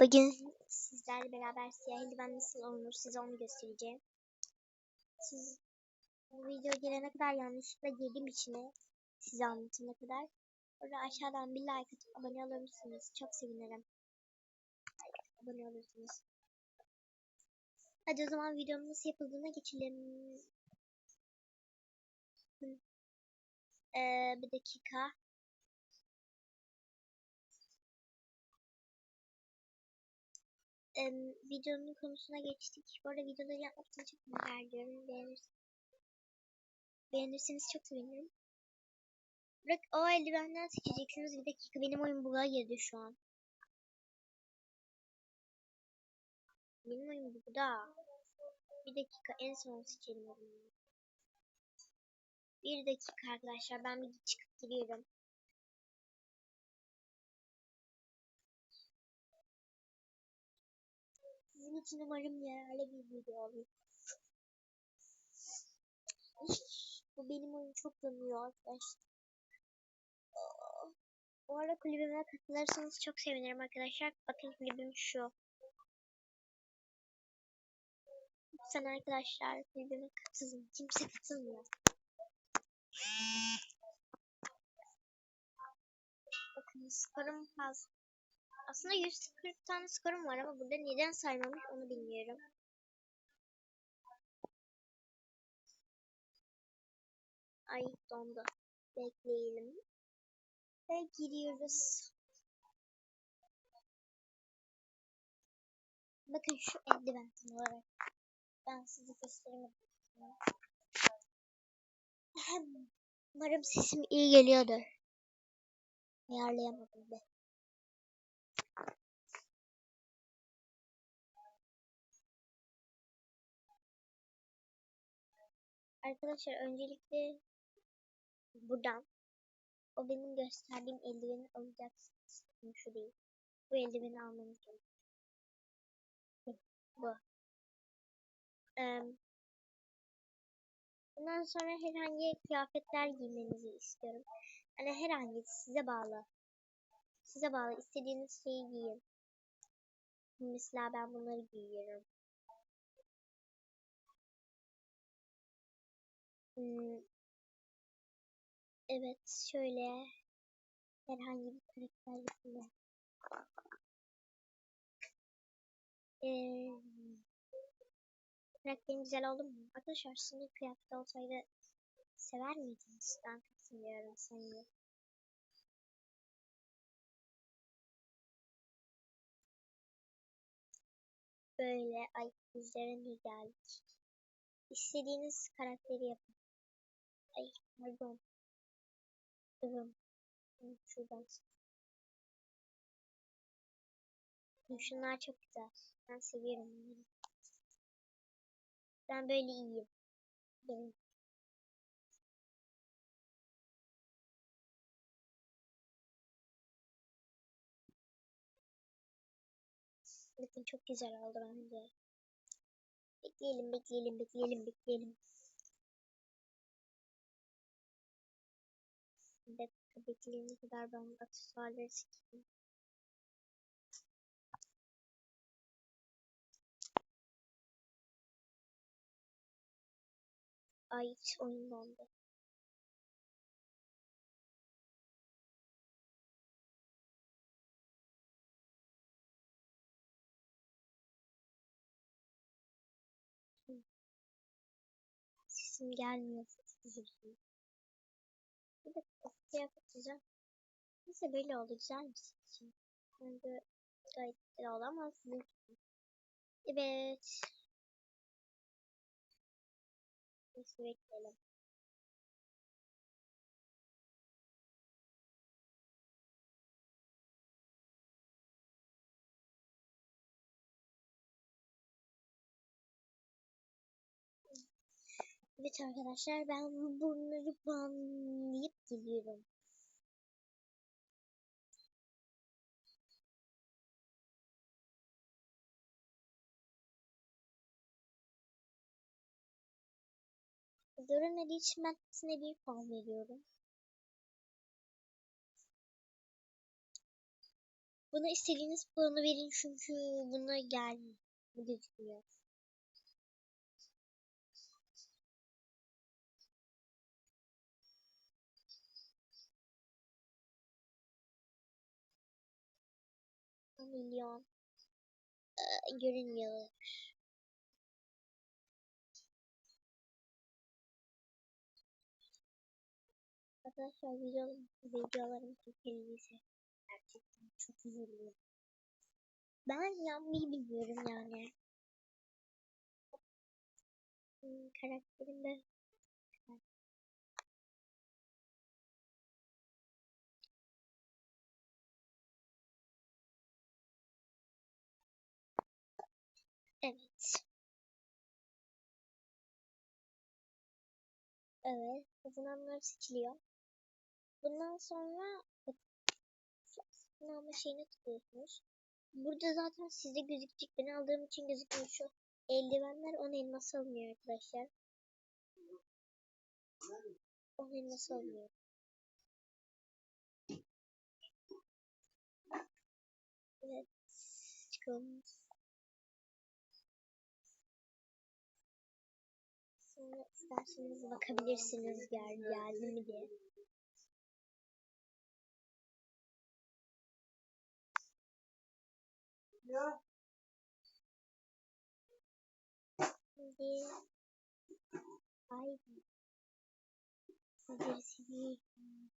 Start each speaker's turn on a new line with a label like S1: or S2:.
S1: Bugün sizlerle beraber siyah eldiven nasıl olunur size onu göstereceğim. Siz bu video gelene kadar yanlışlıkla girdim içine size anlatana kadar. Orada aşağıdan bir like atıp abone olur musunuz? Çok sevinirim. Abone olursunuz. Hadi o zaman videonun nasıl yapıldığına geçelim. Ee, bir dakika. Em, videonun konusuna geçtik. Bu arada videoları yapmak için çok merak ediyorum. Beğenirsiniz. Beğenirseniz çok sevinirim. Bırak o eldivenden seçeceksiniz. Bir dakika benim oyun bug'a girdi şu an. Benim oyun bug'da. Bir dakika en son seçelim. Bir dakika arkadaşlar ben bir çıkıp giriyorum. Sizin için umarım yararlı bir video olur. Bu benim oyun çok dönüyor arkadaşlar. Bu arada kulübüme katılırsanız çok sevinirim arkadaşlar. Bakın kulübüm şu. Lütfen arkadaşlar kulübüme katılın. Kimse katılmıyor. Bakın skorum fazla. Aslında 140 tane skorum var ama burada neden saymamış onu bilmiyorum. Ay dondu. Bekleyelim. Ve giriyoruz. Bakın şu eldiven tam olarak. Ben size göstereyim. Umarım sesim iyi geliyordur. Ayarlayamadım be. Arkadaşlar öncelikle buradan o benim gösterdiğim eldiveni alacaksınız. Şu değil. Bu eldiveni almanız gerekiyor. Bu. Bundan sonra herhangi kıyafetler giymenizi istiyorum. Yani herhangi size bağlı. Size bağlı. istediğiniz şeyi giyin. Mesela ben bunları giyiyorum. Evet şöyle herhangi bir karakterle ee, karakterin güzel oldu mu? Arkadaşlar sizin kıyafet olsaydı sever miydiniz? Ben seviyorum seni. Böyle ay üzerine geldik. İstediğiniz karakteri yapın. Ay pardon. Durun. Şuradan. Şunlar çok güzel. Ben seviyorum bunları. Ben böyle iyiyim. Benim. Bakın çok güzel oldu bence. Bekleyelim, bekleyelim, bekleyelim, bekleyelim. Dakika bekleyene kadar ben aksesuarları sikeyim. Ay oyun dondu. Sesim gelmiyor. Üzüldüm. Bir dakika kıyafet güzel. Neyse böyle oldu güzel mi sizin? Bence gayet güzel oldu ama sizin Evet. Neyse bekleyelim. Evet arkadaşlar ben bunları banlayıp geliyorum. Görünmediği için ben hepsine bir puan veriyorum. Buna istediğiniz puanı verin çünkü buna gel gözükmüyor. Milyon ee, görünmüyor. Arkadaşlar videolarım, videolarım çok iyiyse gerçekten çok üzülüyorum. Ben yanmayı bilmiyorum yani. Hmm, karakterim de Evet. Evet. Kazananlar seçiliyor. Bundan sonra sınavma şeyine tıklıyorsunuz. Burada zaten size gözükecek. Ben aldığım için gözükmüyor şu eldivenler 10 elması alınıyor arkadaşlar. 10 elması alınıyor. Evet. Çıkalım. İsterseniz bakabilirsiniz gel geldi mi diye.
S2: Ya.
S1: Şimdi ay sizleri seveyim.